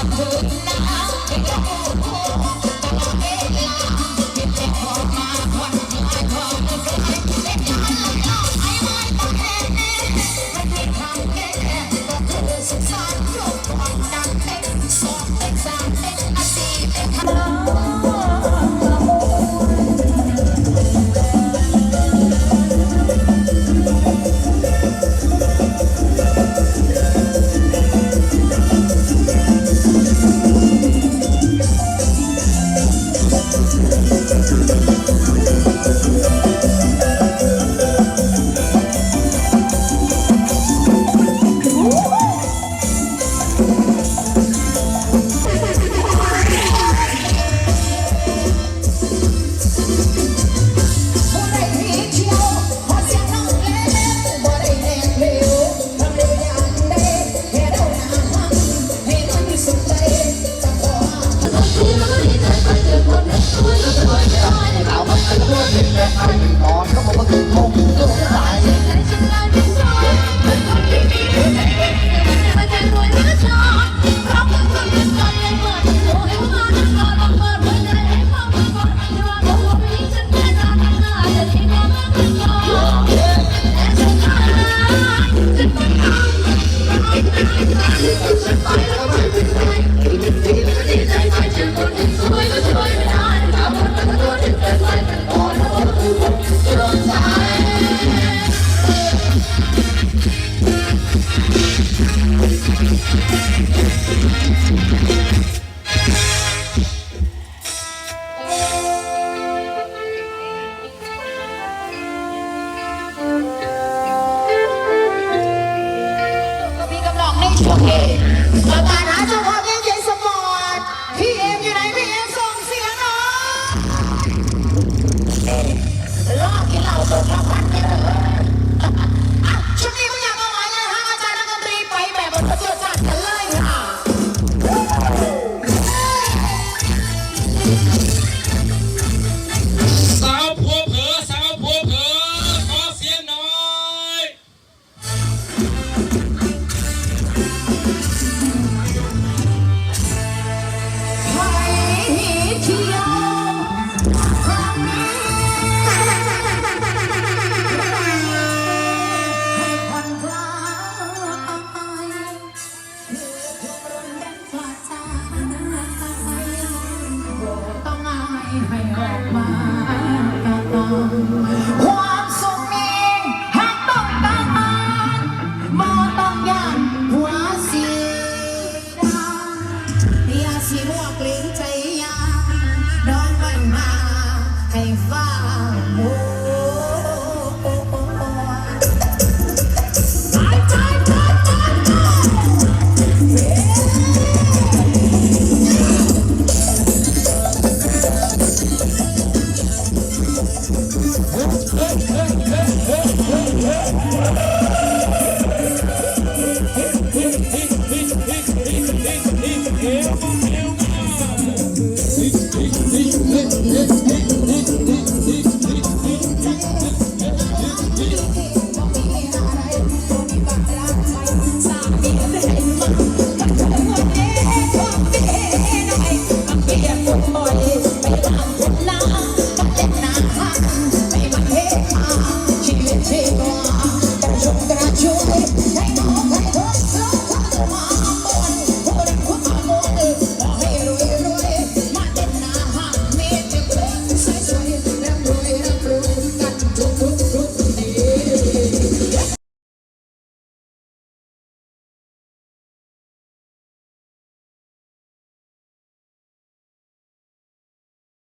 Alhamdulillah, ya Allah, ya มีกำลังในช่วงนี้ประานหาเจ้าพ่อแม่ เพลงใจ